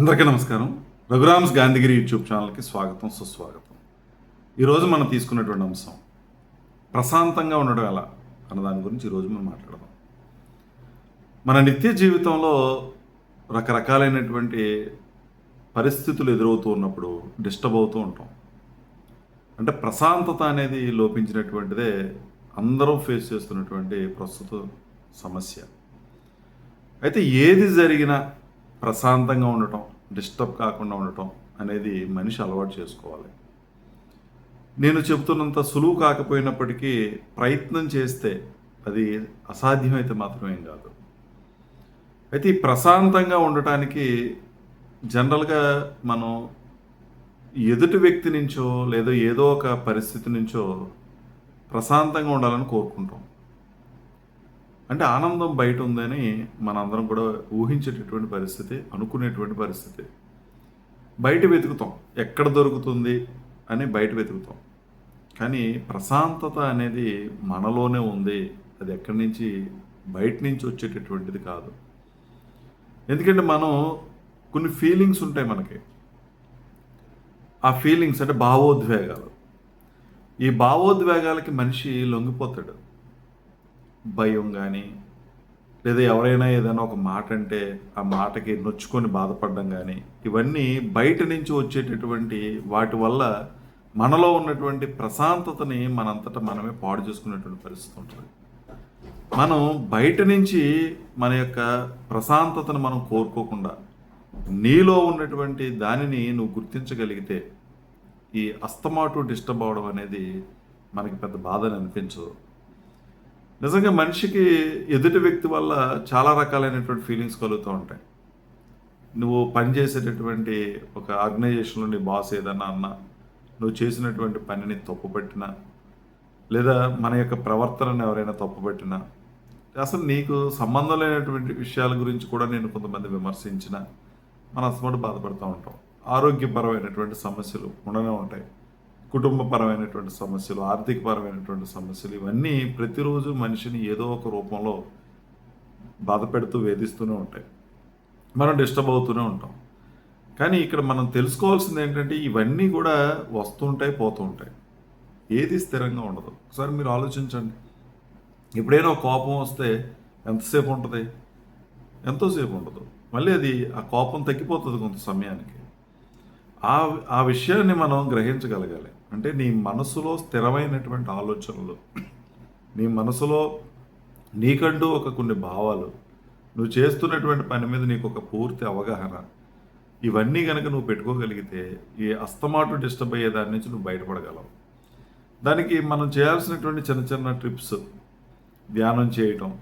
అందరికీ నమస్కారం. రఘురామ్స్ గాంధీగిరి యూట్యూబ్ ఛానల్కి స్వాగతం సుస్వాగతం. ఈరోజు మనం తీసుకున్నటువంటి అంశం ప్రశాంతంగా ఉండడం ఎలా అన్న దాని గురించి ఈరోజు మనం మాట్లాడదాం. మన నిత్య జీవితంలో రకరకాలైనటువంటి పరిస్థితులు ఎదురవుతూ ఉన్నప్పుడు డిస్టర్బ్ అవుతూ ఉంటాం. అంటే ప్రశాంతత అనేది లోపించినటువంటిదే అందరం ఫేస్ చేస్తున్నటువంటి ప్రస్తుత సమస్య. అయితే ఏది జరిగినా ప్రశాంతంగా ఉండటం డిస్టర్బ్ కాకుండా ఉండటం అనేది మనిషి అలవాటు చేసుకోవాలి. నేను చెబుతున్నంత సులువు కాకపోయినప్పటికీ ప్రయత్నం చేస్తే అది అసాధ్యమైతే మాత్రమేం కాదు. అయితే ఈ ప్రశాంతంగా ఉండటానికి జనరల్గా మనం ఎదుటి వ్యక్తి నుంచో లేదా ఏదో ఒక పరిస్థితి నుంచో ప్రశాంతంగా ఉండాలని కోరుకుంటాం. అంటే ఆనందం బయట ఉందని మనందరం కూడా ఊహించేటటువంటి పరిస్థితి అనుకునేటువంటి పరిస్థితి. బయట వెతుకుతాం. ఎక్కడ దొరుకుతుంది అని బయట వెతుకుతాం. కానీ ప్రశాంతత అనేది మనలోనే ఉంది. అది ఎక్కడి నుంచి బయట నుంచి వచ్చేటటువంటిది కాదు. ఎందుకంటే మనం కొన్ని ఫీలింగ్స్ ఉంటాయి మనకి. ఆ ఫీలింగ్స్ అంటే భావోద్వేగాలు. ఈ భావోద్వేగాలకి మనిషి లొంగిపోతాడు. భయం కానీ లేదా ఎవరైనా ఏదైనా ఒక మాట అంటే ఆ మాటకి నొచ్చుకొని బాధపడడం కానీ ఇవన్నీ బయట నుంచి వచ్చేటటువంటి వాటి వల్ల మనలో ఉన్నటువంటి ప్రశాంతతని మనంతటా మనమే పాడు చేసుకునేటువంటి పరిస్థితి ఉంటుంది. మనం బయట నుంచి మన యొక్క ప్రశాంతతను మనం కోరుకోకుండా నీలో ఉన్నటువంటి దానిని నువ్వు గుర్తించగలిగితే ఈ అస్తమాటు డిస్టర్బ్ అవడం అనేది మనకి పెద్ద బాధని అనిపించదు. నిజంగా మనిషికి ఎదుటి వ్యక్తి వల్ల చాలా రకాలైనటువంటి ఫీలింగ్స్ కలుగుతూ ఉంటాయి. నువ్వు పనిచేసేటటువంటి ఒక ఆర్గనైజేషన్లో నీ బాస్ ఏదన్నా అన్నా నువ్వు చేసినటువంటి పనిని తప్పుపట్టినా లేదా మన యొక్క ప్రవర్తనను ఎవరైనా తప్పుపట్టినా అసలు నీకు సంబంధం లేనటువంటి విషయాల గురించి కూడా నేను కొంతమంది విమర్శించిన మన అసలు బాధపడుతూ ఉంటాం. ఆరోగ్యపరమైనటువంటి సమస్యలు ఉండనే ఉంటాయి. కుటుంబపరమైనటువంటి సమస్యలు ఆర్థికపరమైనటువంటి సమస్యలు ఇవన్నీ ప్రతిరోజు మనిషిని ఏదో ఒక రూపంలో బాధ పెడుతూ వేధిస్తూనే ఉంటాయి. మనం డిస్టర్బ్ అవుతూనే ఉంటాం. కానీ ఇక్కడ మనం తెలుసుకోవాల్సింది ఏంటంటే ఇవన్నీ కూడా వస్తుంటాయి పోతూ ఉంటాయి ఏది స్థిరంగా ఉండదు. ఒకసారి మీరు ఆలోచించండి. ఎప్పుడైనా కోపం వస్తే ఎంతసేపు ఉంటుంది? ఎంతోసేపు ఉండదు. మళ్ళీ అది ఆ కోపం తగ్గిపోతుంది కొంత సమయానికి. ఆ ఆ విషయాన్ని మనం గ్రహించగలగాలి. అంటే నీ మనసులో స్థిరమైనటువంటి ఆలోచనలు నీ మనసులో నీకంటూ ఒక కొన్ని భావాలు నువ్వు చేస్తున్నటువంటి పని మీద నీకు ఒక పూర్తి అవగాహన ఇవన్నీ కనుక నువ్వు పెట్టుకోగలిగితే ఈ అస్తమాటు డిస్టర్బ్ అయ్యే దాని నుంచి నువ్వు బయటపడగలవు. దానికి మనం చేయాల్సినటువంటి చిన్న చిన్న ట్రిప్స్ ధ్యానం చేయటం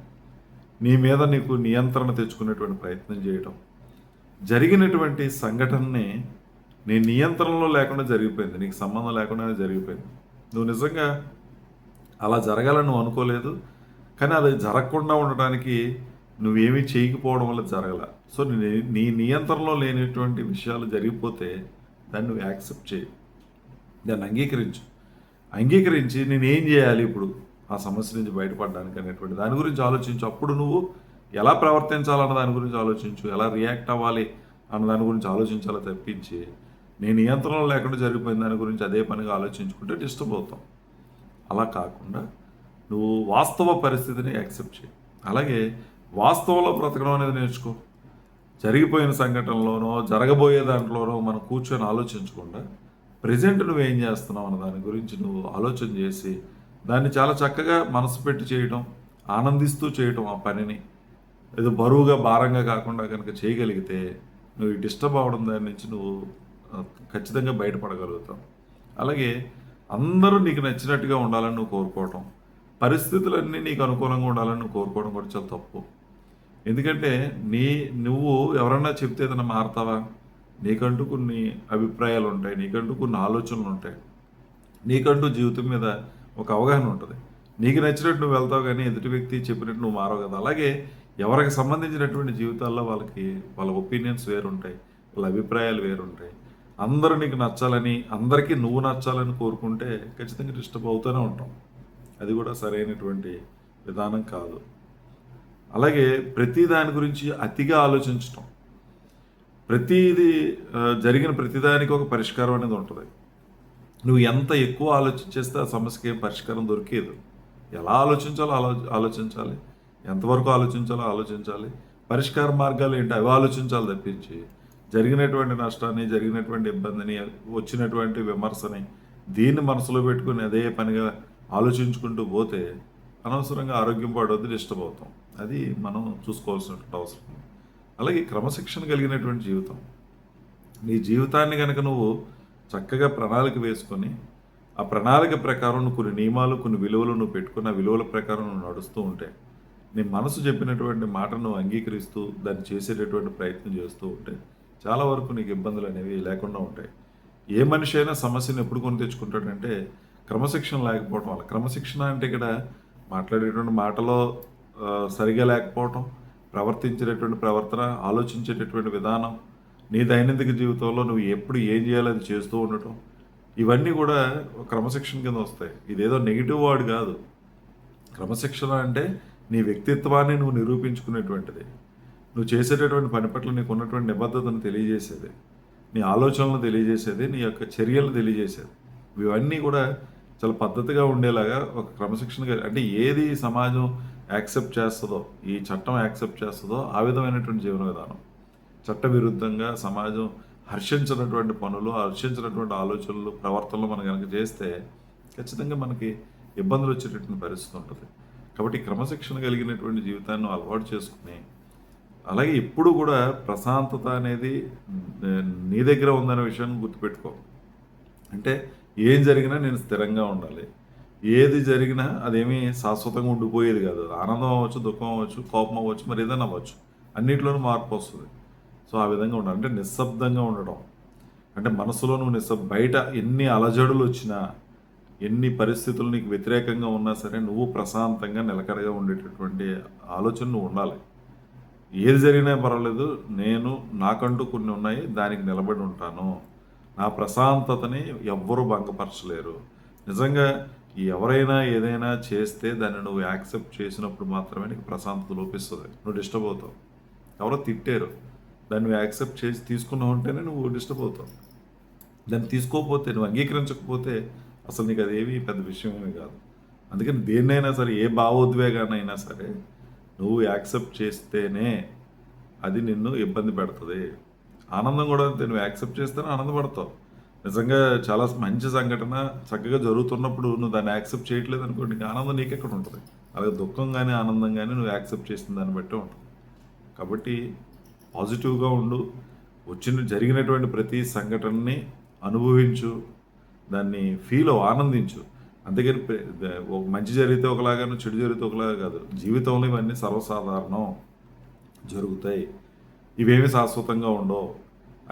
నీ మీద నీకు నియంత్రణ తెచ్చుకునేటువంటి ప్రయత్నం చేయటం జరిగినటువంటి సంఘటనని నీ నియంత్రణలో లేకుండా జరిగిపోయింది. నీకు సంబంధం లేకుండా జరిగిపోయింది. నువ్వు నిజంగా అలా జరగాలని నువ్వు అనుకోలేదు. కానీ అది జరగకుండా ఉండటానికి నువ్వేమీ చేయకపోవడం వల్ల జరగల. సో నీ నీ నియంత్రణలో లేనటువంటి విషయాలు జరిగిపోతే దాన్ని నువ్వు యాక్సెప్ట్ చేయి. దాన్ని అంగీకరించు. అంగీకరించి నేనేం చేయాలి ఇప్పుడు? ఆ సమస్య నుంచి బయటపడడానికి అనేటువంటి దాని గురించి ఆలోచించు. అప్పుడు నువ్వు ఎలా ప్రవర్తించాలన్న దాని గురించి ఆలోచించు. ఎలా రియాక్ట్ అవ్వాలి అన్న దాని గురించి ఆలోచించాలో తప్పించి నీ నియంత్రణలో లేకుండా జరిగిపోయిన దాని గురించి అదే పనిగా ఆలోచించుకుంటే డిస్టర్బ్ అవుతాం. అలా కాకుండా నువ్వు వాస్తవ పరిస్థితిని యాక్సెప్ట్ చేయి. అలాగే వాస్తవంలో బ్రతకడం అనేది నేర్చుకో. జరిగిపోయిన సంఘటనలోనో జరగబోయే దాంట్లోనో మనం కూర్చొని ఆలోచించకుండా ప్రజెంట్ నువ్వేం చేస్తున్నావు అన్న దాని గురించి నువ్వు ఆలోచన చేసి దాన్ని చాలా చక్కగా మనసు పెట్టి చేయటం ఆనందిస్తూ చేయటం ఆ పనిని. ఏదో బరువుగా భారంగా కాకుండా కనుక చేయగలిగితే నువ్వు డిస్టర్బ్ అవ్వడం దాని నుంచి నువ్వు ఖచ్చితంగా బయటపడగలుగుతాం. అలాగే అందరూ నీకు నచ్చినట్టుగా ఉండాలని నువ్వు కోరుకోవటం పరిస్థితులన్నీ నీకు అనుకూలంగా ఉండాలని నువ్వు కోరుకోవడం కూడా చాలా తప్పు. ఎందుకంటే నీ నువ్వు ఎవరన్నా చెప్తే ఏదైనా మారుతావా? నీకంటూ కొన్ని అభిప్రాయాలు ఉంటాయి నీకంటూ కొన్ని ఆలోచనలు ఉంటాయి. నీకంటూ జీవితం మీద ఒక అవగాహన ఉంటుంది. నీకు నచ్చినట్టు నువ్వు వెళ్తావు కానీ ఎదుటి వ్యక్తి చెప్పినట్టు నువ్వు మారవు కదా. అలాగే ఎవరికి సంబంధించినటువంటి జీవితాల్లో వాళ్ళకి వాళ్ళ ఒపీనియన్స్ వేరుంటాయి వాళ్ళ అభిప్రాయాలు వేరుంటాయి. అందరూ నీకు నచ్చాలని అందరికీ నువ్వు నచ్చాలని కోరుకుంటే ఖచ్చితంగా డిస్టర్బ్ అవుతూనే ఉంటాం. అది కూడా సరైనటువంటి విధానం కాదు. అలాగే ప్రతి దాని గురించి అతిగా ఆలోచించటం. ప్రతిదీ జరిగిన ప్రతిదానికి ఒక పరిష్కారం అనేది ఉంటుంది. నువ్వు ఎంత ఎక్కువ ఆలోచించేస్తే ఆ సమస్యకి ఏం పరిష్కారం దొరికేదు. ఎలా ఆలోచించాలో ఆలో ఆలోచించాలి. ఎంతవరకు ఆలోచించాలో ఆలోచించాలి. పరిష్కార మార్గాలు ఏంటి? అవి ఆలోచించాలి తప్పించి జరిగినటువంటి నష్టాన్ని జరిగినటువంటి ఇబ్బందిని వచ్చినటువంటి విమర్శని దీన్ని మనసులో పెట్టుకుని అదే పనిగా ఆలోచించుకుంటూ పోతే అనవసరంగా ఆరోగ్యం పాడవద్దు డిస్టర్బ్ అవుతాం అది మనం చూసుకోవాల్సినటువంటి అవసరం. అలాగే క్రమశిక్షణ కలిగినటువంటి జీవితం. నీ జీవితాన్ని కనుక నువ్వు చక్కగా ప్రణాళిక వేసుకొని ఆ ప్రణాళిక ప్రకారం కొన్ని నియమాలు కొన్ని విలువలు నువ్వు పెట్టుకున్న విలువల ప్రకారం నువ్వు నడుస్తూ ఉంటే నీ మనసు చెప్పినటువంటి మాటను అంగీకరిస్తూ దాన్ని చేసేటటువంటి ప్రయత్నం చేస్తూ ఉంటే చాలా వరకు నీకు ఇబ్బందులు అనేవి లేకుండా ఉంటాయి. ఏ మనిషి అయినా సమస్యను ఎప్పుడు కొని తెచ్చుకుంటాడంటే క్రమశిక్షణ లేకపోవడం వల్ల. క్రమశిక్షణ అంటే ఇక్కడ మాట్లాడేటువంటి మాటలో సరిగా లేకపోవటం ప్రవర్తించేటటువంటి ప్రవర్తన ఆలోచించేటటువంటి విధానం నీ దైనందిక జీవితంలో నువ్వు ఎప్పుడు ఏం చేయాలో అది చేస్తూ ఉండటం ఇవన్నీ కూడా క్రమశిక్షణ కింద వస్తాయి. ఇదేదో నెగిటివ్ వర్డ్ కాదు. క్రమశిక్షణ అంటే నీ వ్యక్తిత్వాన్ని నువ్వు నిరూపించుకునేటువంటిది. నువ్వు చేసేటటువంటి పని పట్ల నీకు ఉన్నటువంటి నిబద్ధతను తెలియజేసేది. నీ ఆలోచనలు తెలియజేసేది నీ యొక్క చర్యలు తెలియజేసేది. ఇవన్నీ కూడా చాలా పద్ధతిగా ఉండేలాగా ఒక క్రమశిక్షణ కలిగి- అంటే ఏది సమాజం యాక్సెప్ట్ చేస్తుందో ఈ చట్టం యాక్సెప్ట్ చేస్తుందో ఆ విధమైనటువంటి జీవన విధానం చట్ట విరుద్ధంగా సమాజం హర్షించినటువంటి పనులు హర్షించినటువంటి ఆలోచనలు ప్రవర్తనలు మనం కనుక చేస్తే ఖచ్చితంగా మనకి ఇబ్బందులు వచ్చేటటువంటి పరిస్థితి ఉంటుంది. కాబట్టి క్రమశిక్షణ కలిగినటువంటి జీవితాన్ని అలవాటు చేసుకుని అలాగే ఎప్పుడు కూడా ప్రశాంతత అనేది నీ దగ్గర ఉందనే విషయాన్ని గుర్తుపెట్టుకో. అంటే ఏం జరిగినా నేను స్థిరంగా ఉండాలి. ఏది జరిగినా అదేమీ శాశ్వతంగా ఉండిపోయేది కాదు. ఆనందం అవ్వచ్చు దుఃఖం అవ్వచ్చు కోపం అవ్వచ్చు మరి ఏదైనా అవ్వచ్చు. అన్నింటిలోనూ మార్పు వస్తుంది. సో ఆ విధంగా ఉండాలి. అంటే నిశ్శబ్దంగా ఉండడం. అంటే మనసులో నువ్వు నిశ్శబ్ బయట ఎన్ని అలజడులు వచ్చినా ఎన్ని పరిస్థితులు నీకు వ్యతిరేకంగా ఉన్నా సరే నువ్వు ప్రశాంతంగా నిలకడగా ఉండేటటువంటి ఆలోచన నువ్వు ఉండాలి. ఏది జరిగినా పర్వాలేదు నేను నాకంటూ కొన్ని ఉన్నాయి దానికి నిలబడి ఉంటాను. నా ప్రశాంతతని ఎవ్వరూ భంగపరచలేరు. నిజంగా ఎవరైనా ఏదైనా చేస్తే దాన్ని నువ్వు యాక్సెప్ట్ చేసినప్పుడు మాత్రమే నీకు ప్రశాంతత లోపిస్తుంది. నువ్వు డిస్టర్బ్ అవుతావు. ఎవరో తిట్టారు. దాన్ని నువ్వు యాక్సెప్ట్ చేసి తీసుకున్నావు ఉంటేనే నువ్వు డిస్టర్బ్ అవుతావు. దాన్ని తీసుకోకపోతే నువ్వు అంగీకరించకపోతే అసలు నీకు అదేవి పెద్ద విషయమే కాదు. అందుకని దేన్నైనా సరే ఏ భావోద్వేగానైనా సరే నువ్వు యాక్సెప్ట్ చేస్తేనే అది నిన్ను ఇబ్బంది పెడుతుంది. ఆనందం కూడా అంతే నువ్వు యాక్సెప్ట్ చేస్తేనే ఆనందపడతావు. నిజంగా చాలా మంచి సంఘటన చక్కగా జరుగుతున్నప్పుడు నువ్వు దాన్ని యాక్సెప్ట్ చేయట్లేదు అనుకోండి నీకు ఆనందం నీకెక్కడ ఉంటుంది? అలాగే దుఃఖం కానీ ఆనందం కానీ నువ్వు యాక్సెప్ట్ చేసిన దాన్ని బట్టి ఉంటుంది. కాబట్టి పాజిటివ్గా ఉండు వచ్చిన జరిగినటువంటి ప్రతి సంఘటనని అనుభవించు దాన్ని ఫీల్ ఆనందించు. అందుకని ఒక మంచి జరిగితే ఒకలాగాను చెడు జరిగితే ఒకలాగా కాదు. జీవితంలో ఇవన్నీ సర్వసాధారణం జరుగుతాయి. ఇవేమి శాశ్వతంగా ఉండవు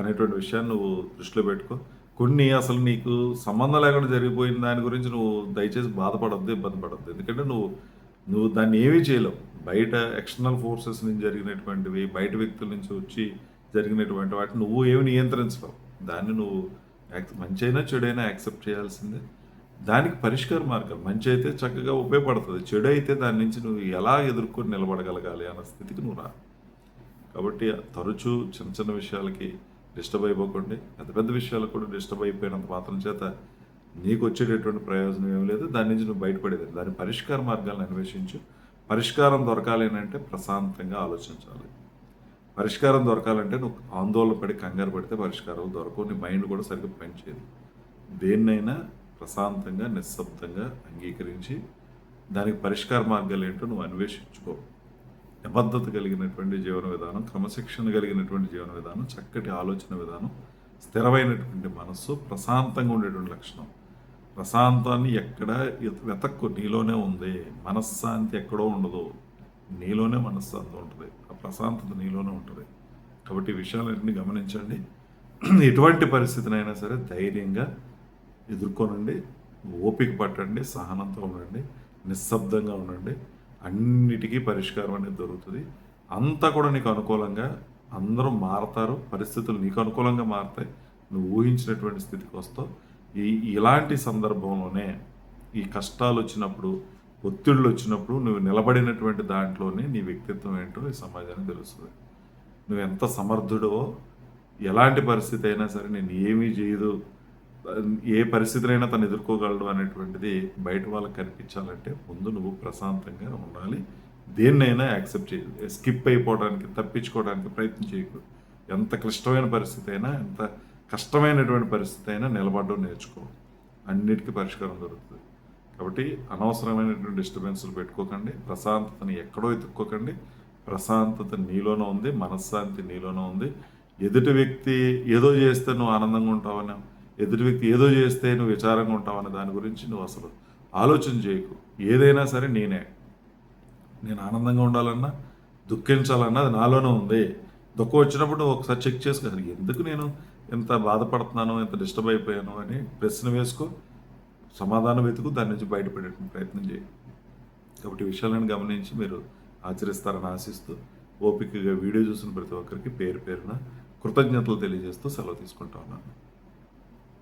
అనేటువంటి విషయాన్ని నువ్వు దృష్టిలో పెట్టుకో. కొన్ని అసలు నీకు సంబంధం లేకుండా జరిగిపోయిన దాని గురించి నువ్వు దయచేసి బాధపడద్దు ఇబ్బంది పడద్దు. ఎందుకంటే నువ్వు నువ్వు దాన్ని ఏమీ చేయలేవు. బయట ఎక్స్టర్నల్ ఫోర్సెస్ నుంచి జరిగినటువంటివి బయట వ్యక్తుల నుంచి వచ్చి జరిగినటువంటి వాటిని నువ్వు ఏమి నియంత్రించలేవు. దాన్ని నువ్వు మంచి అయినా చెడైనా యాక్సెప్ట్ చేయాల్సిందే. దానికి పరిష్కార మార్గం. మంచి అయితే చక్కగా ఉపయోగపడుతుంది. చెడు అయితే దాని నుంచి నువ్వు ఎలా ఎదుర్కొని నిలబడగలగాలి అన్న స్థితికి నువ్వు రా. కాబట్టి తరచూ చిన్న చిన్న విషయాలకి డిస్టర్బ్ అయిపోకండి. పెద్ద పెద్ద విషయాలకు కూడా డిస్టర్బ్ అయిపోయినంత మాత్రం చేత నీకు వచ్చేటటువంటి ప్రయోజనం ఏం లేదు. దాని నుంచి నువ్వు బయటపడేది దాని పరిష్కార మార్గాలను అన్వేషించు. పరిష్కారం దొరకాలి అంటే ప్రశాంతంగా ఆలోచించాలి. పరిష్కారం దొరకాలంటే నువ్వు ఆందోళన పడి కంగారు పడితే పరిష్కారం దొరకవు. నీ మైండ్ కూడా సరిగ్గా పనిచేయదు. దేన్నైనా ప్రశాంతంగా నిశ్శబ్దంగా అంగీకరించి దానికి పరిష్కార మార్గాలు ఏంటో నువ్వు అన్వేషించుకో. నిబద్ధత కలిగినటువంటి జీవన విధానం క్రమశిక్షణ కలిగినటువంటి జీవన విధానం చక్కటి ఆలోచన విధానం స్థిరమైనటువంటి మనస్సు ప్రశాంతంగా ఉండేటువంటి లక్షణం. ప్రశాంతాన్ని ఎక్కడ వెతక్కు నీలోనే ఉంది. మనశ్శాంతి ఎక్కడో ఉండదు. నీలోనే మనశ్శాంతి ఉంటుంది. ఆ ప్రశాంతత నీలోనే ఉంటుంది. కాబట్టి ఈ విషయాలన్నీ గమనించండి. ఎటువంటి పరిస్థితినైనా సరే ధైర్యంగా ఎదుర్కొనండి ఓపిక పట్టండి సహనంతో ఉండండి నిశ్శబ్దంగా ఉండండి. అన్నిటికీ పరిష్కారం అనేది దొరుకుతుంది. అంతా కూడా నీకు అనుకూలంగా అందరూ మారతారు పరిస్థితులు నీకు అనుకూలంగా మారుతాయి. నువ్వు ఊహించినటువంటి స్థితికి వస్తావు. ఈ ఇలాంటి సందర్భంలోనే ఈ కష్టాలు వచ్చినప్పుడు ఒత్తిళ్ళు వచ్చినప్పుడు నువ్వు నిలబడినటువంటి దాంట్లోనే నీ వ్యక్తిత్వం ఏంటో ఈ సమాజానికి తెలుస్తుంది. నువ్వు ఎంత సమర్థుడవో ఎలాంటి పరిస్థితి అయినా సరే నేను ఏమీ చేయదు. ఏ పరిస్థితినైనా తను ఎదుర్కోగలడు అనేటువంటిది బయట వాళ్ళకి కనిపించాలంటే ముందు నువ్వు ప్రశాంతంగా ఉండాలి. దేన్నైనా యాక్సెప్ట్ చేయ. స్కిప్ అయిపోవడానికి తప్పించుకోవడానికి ప్రయత్నం చేయకు. ఎంత క్లిష్టమైన పరిస్థితి అయినా ఎంత కష్టమైనటువంటి పరిస్థితి అయినా నిలబడడం నేర్చుకో. అన్నిటికీ పరిష్కారం దొరుకుతుంది. కాబట్టి అనవసరమైనటువంటి డిస్టర్బెన్స్లు పెట్టుకోకండి. ప్రశాంతతని ఎక్కడో ఎత్తుక్కోకండి ప్రశాంతత నీలోనే ఉంది మనశ్శాంతి నీలోనే ఉంది. ఎదుటి వ్యక్తి ఏదో చేస్తే నువ్వు ఆనందంగా ఉంటావని ఎదుటి వ్యక్తి ఏదో చేస్తే నువ్వు విచారంగా ఉంటావు అన్న దాని గురించి నువ్వు అసలు ఆలోచన చేయకు. ఏదైనా సరే నేనే. నేను ఆనందంగా ఉండాలన్నా దుఃఖించాలన్నా అది నాలోనే ఉంది. దుఃఖం వచ్చినప్పుడు నువ్వు ఒకసారి చెక్ చేసుకో ఎందుకు నేను ఎంత బాధపడుతున్నాను ఎంత డిస్టర్బ్ అయిపోయాను అని ప్రశ్న వేసుకో. సమాధానం వెతుకు దాని నుంచి బయటపడే ప్రయత్నం చేయి. కాబట్టి విషయాలను గమనించి మీరు ఆచరిస్తారని ఆశిస్తూ ఓపికగా వీడియో చూసిన ప్రతి ఒక్కరికి పేరు పేరున కృతజ్ఞతలు తెలియజేస్తూ సెలవు తీసుకుంటా ఉన్నాను.